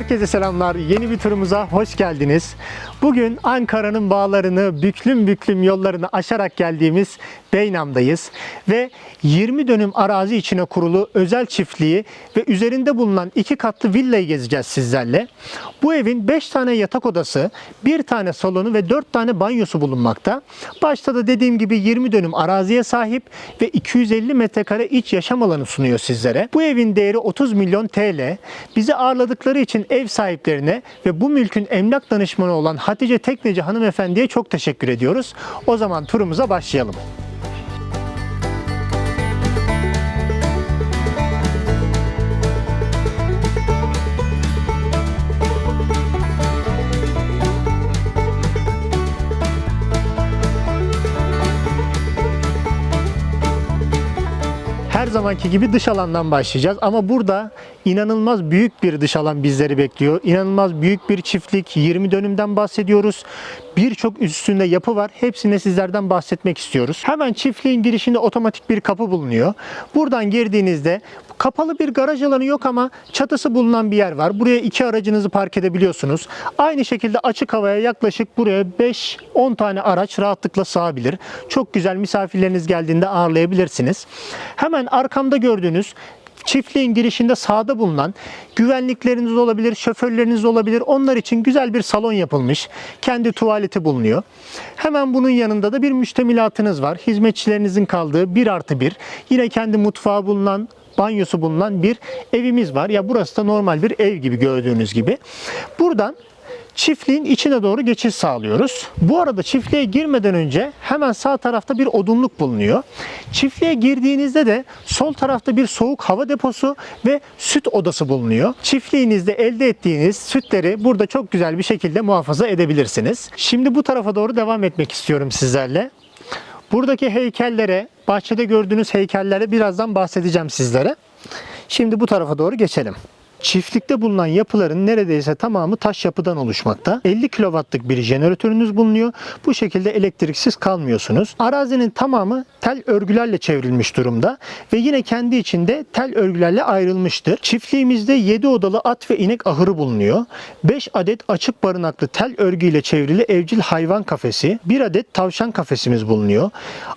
Herkese selamlar. Yeni bir turumuza hoş geldiniz. Bugün Ankara'nın bağlarını, büklüm büklüm yollarını aşarak geldiğimiz Beynam'dayız. Ve 20 dönüm arazi içine kurulu özel çiftliği ve üzerinde bulunan iki katlı villayı gezeceğiz sizlerle. Bu evin 5 tane yatak odası, 1 tane salonu ve 4 tane banyosu bulunmakta. Başta da dediğim gibi 20 dönüm araziye sahip ve 250 metrekare iç yaşam alanı sunuyor sizlere. Bu evin değeri 30 milyon TL. Bizi ağırladıkları için ev sahiplerine ve bu mülkün emlak danışmanı olan Hatice Tekneci hanımefendiye çok teşekkür ediyoruz. O zaman turumuza başlayalım. Her zamanki gibi dış alandan başlayacağız ama burada inanılmaz büyük bir dış alan bizleri bekliyor. İnanılmaz büyük bir çiftlik, 20 dönümden bahsediyoruz. Birçok üstünde yapı var. Hepsine sizlerden bahsetmek istiyoruz. Hemen çiftliğin girişinde otomatik bir kapı bulunuyor. Buradan girdiğinizde kapalı bir garaj alanı yok ama çatısı bulunan bir yer var. Buraya iki aracınızı park edebiliyorsunuz. Aynı şekilde açık havaya yaklaşık buraya 5-10 tane araç rahatlıkla sığabilir. Çok güzel misafirleriniz geldiğinde ağırlayabilirsiniz. Hemen arkamda gördüğünüz çiftliğin girişinde sağda bulunan güvenlikleriniz olabilir, şoförleriniz olabilir. Onlar için güzel bir salon yapılmış. Kendi tuvaleti bulunuyor. Hemen bunun yanında da bir müştemilatınız var. Hizmetçilerinizin kaldığı 1 artı 1. Yine kendi mutfağı bulunan banyosu bulunan bir evimiz var. Ya burası da normal bir ev gibi gördüğünüz gibi. Buradan çiftliğin içine doğru geçiş sağlıyoruz. Bu arada çiftliğe girmeden önce hemen sağ tarafta bir odunluk bulunuyor. Çiftliğe girdiğinizde de sol tarafta bir soğuk hava deposu ve süt odası bulunuyor. Çiftliğinizde elde ettiğiniz sütleri burada çok güzel bir şekilde muhafaza edebilirsiniz. Şimdi bu tarafa doğru devam etmek istiyorum sizlerle. Buradaki heykellere, bahçede gördüğünüz heykellere birazdan bahsedeceğim sizlere. Şimdi bu tarafa doğru geçelim. Çiftlikte bulunan yapıların neredeyse tamamı taş yapıdan oluşmakta. 50 kW'lık bir jeneratörünüz bulunuyor. Bu şekilde elektriksiz kalmıyorsunuz. Arazinin tamamı tel örgülerle çevrilmiş durumda ve yine kendi içinde tel örgülerle ayrılmıştır. Çiftliğimizde 7 odalı at ve inek ahırı bulunuyor. 5 adet açık barınaklı tel örgüyle çevrili evcil hayvan kafesi, 1 adet tavşan kafesimiz bulunuyor.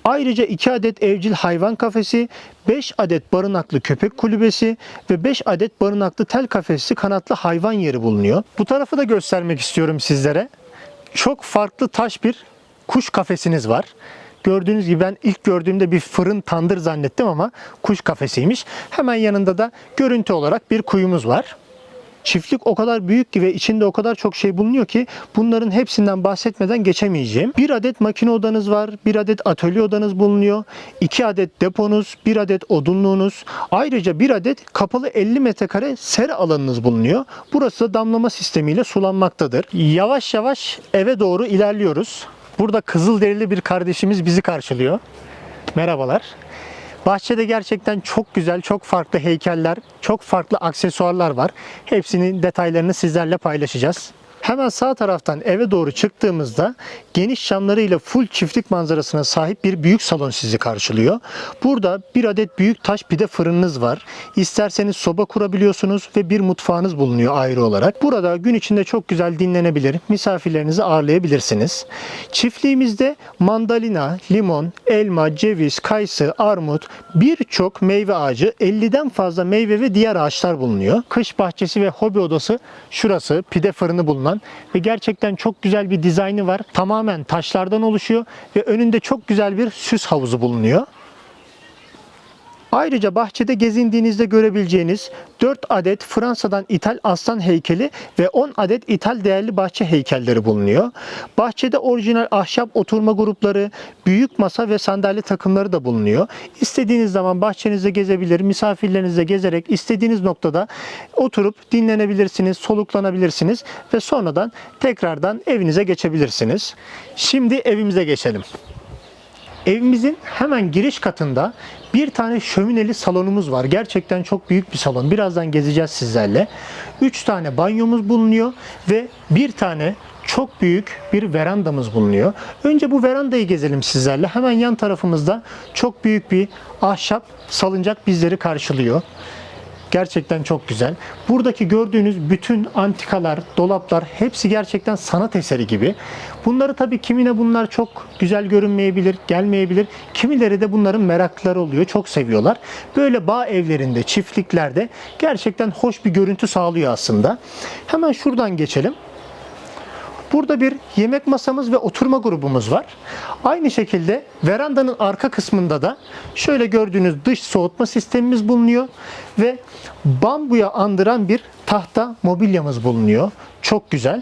Ayrıca 2 adet evcil hayvan kafesi, 5 adet barınaklı köpek kulübesi ve 5 adet barınaklı tel kafesli kanatlı hayvan yeri bulunuyor. Bu tarafı da göstermek istiyorum sizlere. Çok farklı taş bir kuş kafesiniz var. Gördüğünüz gibi ben ilk gördüğümde bir fırın tandır zannettim ama kuş kafesiymiş. Hemen yanında da görüntü olarak bir kuyumuz var. Çiftlik o kadar büyük ki ve içinde o kadar çok şey bulunuyor ki bunların hepsinden bahsetmeden geçemeyeceğim. Bir adet makine odanız var, bir adet atölye odanız bulunuyor, iki adet deponuz, bir adet odunluğunuz, ayrıca bir adet kapalı 50 metrekare sera alanınız bulunuyor. Burası da damlama sistemiyle sulanmaktadır. Yavaş yavaş eve doğru ilerliyoruz. Burada kızılderili bir kardeşimiz bizi karşılıyor. Merhabalar. Bahçede gerçekten çok güzel, çok farklı heykeller, çok farklı aksesuarlar var. Hepsinin detaylarını sizlerle paylaşacağız. Hemen sağ taraftan eve doğru çıktığımızda geniş camlarıyla full çiftlik manzarasına sahip bir büyük salon sizi karşılıyor. Burada bir adet büyük taş pide fırınınız var. İsterseniz soba kurabiliyorsunuz ve bir mutfağınız bulunuyor ayrı olarak. Burada gün içinde çok güzel dinlenebilir, misafirlerinizi ağırlayabilirsiniz. Çiftliğimizde mandalina, limon, elma, ceviz, kayısı, armut, birçok meyve ağacı, 50'den fazla meyve ve diğer ağaçlar bulunuyor. Kış bahçesi ve hobi odası şurası, pide fırını bulunan ve gerçekten çok güzel bir dizaynı var. Tamamen taşlardan oluşuyor ve önünde çok güzel bir süs havuzu bulunuyor. Ayrıca bahçede gezindiğinizde görebileceğiniz 4 adet Fransa'dan ithal aslan heykeli ve 10 adet ithal değerli bahçe heykelleri bulunuyor. Bahçede orijinal ahşap oturma grupları, büyük masa ve sandalye takımları da bulunuyor. İstediğiniz zaman bahçenizde gezebilir, misafirlerinizle gezerek istediğiniz noktada oturup dinlenebilirsiniz, soluklanabilirsiniz ve sonradan tekrardan evinize geçebilirsiniz. Şimdi evimize geçelim. Evimizin hemen giriş katında bir tane şömineli salonumuz var. Gerçekten çok büyük bir salon. Birazdan gezeceğiz sizlerle. 3 tane banyomuz bulunuyor ve bir tane çok büyük bir verandamız bulunuyor. Önce bu verandayı gezelim sizlerle. Hemen yan tarafımızda çok büyük bir ahşap salıncak bizleri karşılıyor. Gerçekten çok güzel. Buradaki gördüğünüz bütün antikalar, dolaplar hepsi gerçekten sanat eseri gibi. Bunları tabii kimine bunlar çok güzel görünmeyebilir, gelmeyebilir. Kimileri de bunların meraklıları oluyor, çok seviyorlar. Böyle bağ evlerinde, çiftliklerde gerçekten hoş bir görüntü sağlıyor aslında. Hemen şuradan geçelim. Burada bir yemek masamız ve oturma grubumuz var. Aynı şekilde verandanın arka kısmında da şöyle gördüğünüz dış soğutma sistemimiz bulunuyor ve bambuya andıran bir tahta mobilyamız bulunuyor. Çok güzel.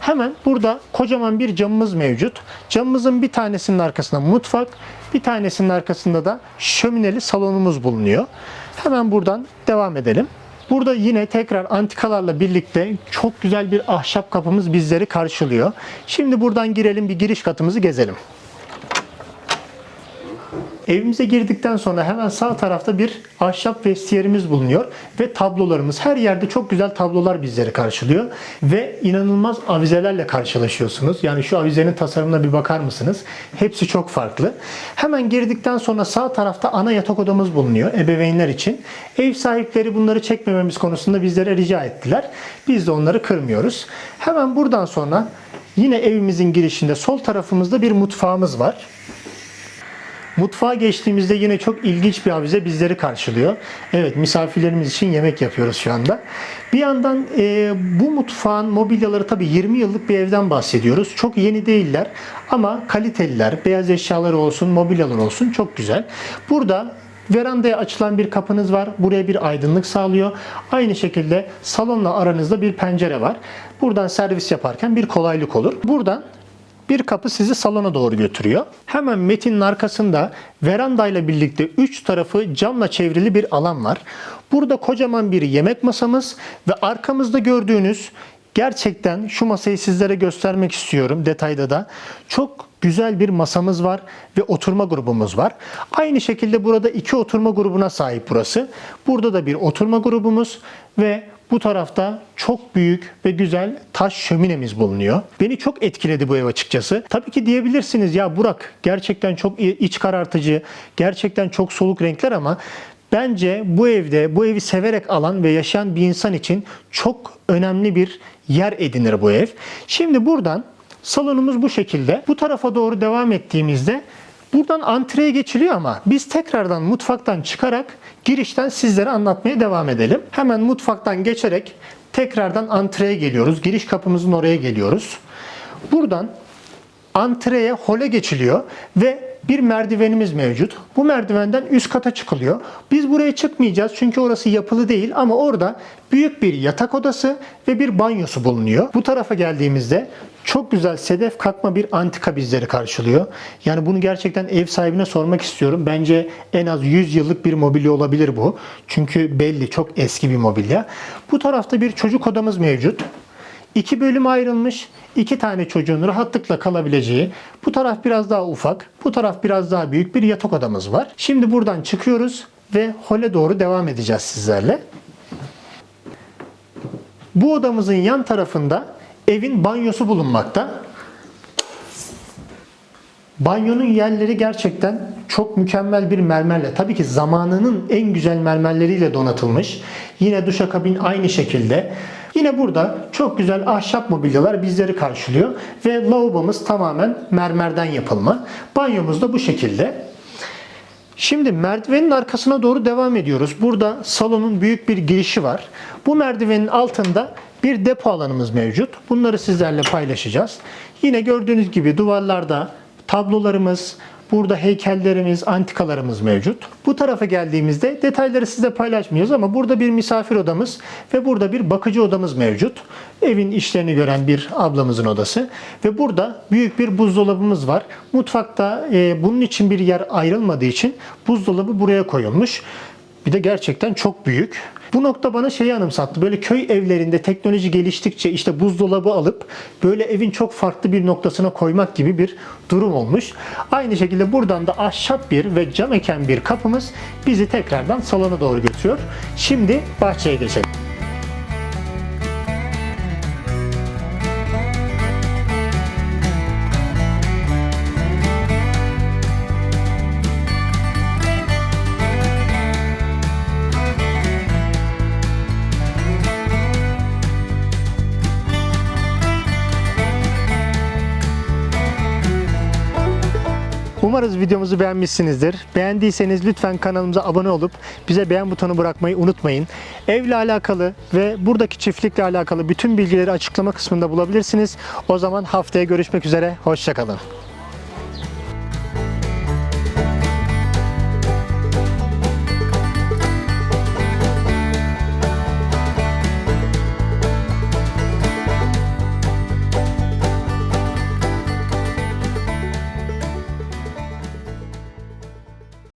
Hemen burada kocaman bir camımız mevcut. Camımızın bir tanesinin arkasında mutfak, bir tanesinin arkasında da şömineli salonumuz bulunuyor. Hemen buradan devam edelim. Burada yine tekrar antikalarla birlikte çok güzel bir ahşap kapımız bizleri karşılıyor. Şimdi buradan girelim bir giriş katımızı gezelim. Evimize girdikten sonra hemen sağ tarafta bir ahşap vestiyerimiz bulunuyor ve tablolarımız her yerde çok güzel tablolar bizleri karşılıyor ve inanılmaz avizelerle karşılaşıyorsunuz. Yani şu avizenin tasarımına bir bakar mısınız? Hepsi çok farklı. Hemen girdikten sonra sağ tarafta ana yatak odamız bulunuyor ebeveynler için. Ev sahipleri bunları çekmememiz konusunda bizlere rica ettiler. Biz de onları kırmıyoruz. Hemen buradan sonra yine evimizin girişinde sol tarafımızda bir mutfağımız var. Mutfağa geçtiğimizde yine çok ilginç bir avize bizleri karşılıyor. Evet misafirlerimiz için yemek yapıyoruz şu anda. Bir yandan e, bu mutfağın mobilyaları tabii 20 yıllık bir evden bahsediyoruz. Çok yeni değiller ama kaliteliler, beyaz eşyaları olsun, mobilyalar olsun çok güzel. Burada Verandaya açılan bir kapınız var. Buraya bir aydınlık sağlıyor. Aynı şekilde salonla aranızda bir pencere var. Buradan servis yaparken bir kolaylık olur. Buradan bir kapı sizi salona doğru götürüyor. Hemen metinin arkasında verandayla birlikte üç tarafı camla çevrili bir alan var. Burada kocaman bir yemek masamız ve arkamızda gördüğünüz gerçekten şu masayı sizlere göstermek istiyorum detayda da. Çok güzel bir masamız var ve oturma grubumuz var. Aynı şekilde burada iki oturma grubuna sahip burası. Burada da bir oturma grubumuz ve bu tarafta çok büyük ve güzel taş şöminemiz bulunuyor. Beni çok etkiledi bu ev açıkçası. Tabii ki diyebilirsiniz ya Burak gerçekten çok iç karartıcı, gerçekten çok soluk renkler ama Bence bu evde, bu evi severek alan ve yaşayan bir insan için çok önemli bir yer edinir bu ev. Şimdi buradan salonumuz bu şekilde. Bu tarafa doğru devam ettiğimizde buradan antreye geçiliyor ama biz tekrardan mutfaktan çıkarak girişten sizlere anlatmaya devam edelim. Hemen mutfaktan geçerek tekrardan antreye geliyoruz. Giriş kapımızın oraya geliyoruz. Buradan antreye hole geçiliyor ve bir merdivenimiz mevcut. Bu merdivenden üst kata çıkılıyor. Biz buraya çıkmayacağız çünkü orası yapılı değil ama orada büyük bir yatak odası ve bir banyosu bulunuyor. Bu tarafa geldiğimizde çok güzel sedef kakma bir antika bizleri karşılıyor. Yani bunu gerçekten ev sahibine sormak istiyorum. Bence en az 100 yıllık bir mobilya olabilir bu. Çünkü belli çok eski bir mobilya. Bu tarafta bir çocuk odamız mevcut. İki bölüm ayrılmış. iki tane çocuğun rahatlıkla kalabileceği. Bu taraf biraz daha ufak. Bu taraf biraz daha büyük bir yatak odamız var. Şimdi buradan çıkıyoruz ve hole doğru devam edeceğiz sizlerle. Bu odamızın yan tarafında evin banyosu bulunmakta. Banyonun yerleri gerçekten çok mükemmel bir mermerle. Tabii ki zamanının en güzel mermerleriyle donatılmış. Yine duşakabin aynı şekilde. Yine burada çok güzel ahşap mobilyalar bizleri karşılıyor ve lavabomuz tamamen mermerden yapılma. Banyomuz da bu şekilde. Şimdi merdivenin arkasına doğru devam ediyoruz. Burada salonun büyük bir girişi var. Bu merdivenin altında bir depo alanımız mevcut. Bunları sizlerle paylaşacağız. Yine gördüğünüz gibi duvarlarda tablolarımız, Burada heykellerimiz, antikalarımız mevcut. Bu tarafa geldiğimizde detayları size paylaşmıyoruz ama burada bir misafir odamız ve burada bir bakıcı odamız mevcut. Evin işlerini gören bir ablamızın odası ve burada büyük bir buzdolabımız var. Mutfakta e, bunun için bir yer ayrılmadığı için buzdolabı buraya koyulmuş. Bir de gerçekten çok büyük. Bu nokta bana şeyi anımsattı. Böyle köy evlerinde teknoloji geliştikçe işte buzdolabı alıp böyle evin çok farklı bir noktasına koymak gibi bir durum olmuş. Aynı şekilde buradan da ahşap bir ve cam eken bir kapımız bizi tekrardan salona doğru götürüyor. Şimdi bahçeye geçelim. Umarız videomuzu beğenmişsinizdir. Beğendiyseniz lütfen kanalımıza abone olup bize beğen butonu bırakmayı unutmayın. Evle alakalı ve buradaki çiftlikle alakalı bütün bilgileri açıklama kısmında bulabilirsiniz. O zaman haftaya görüşmek üzere. Hoşçakalın.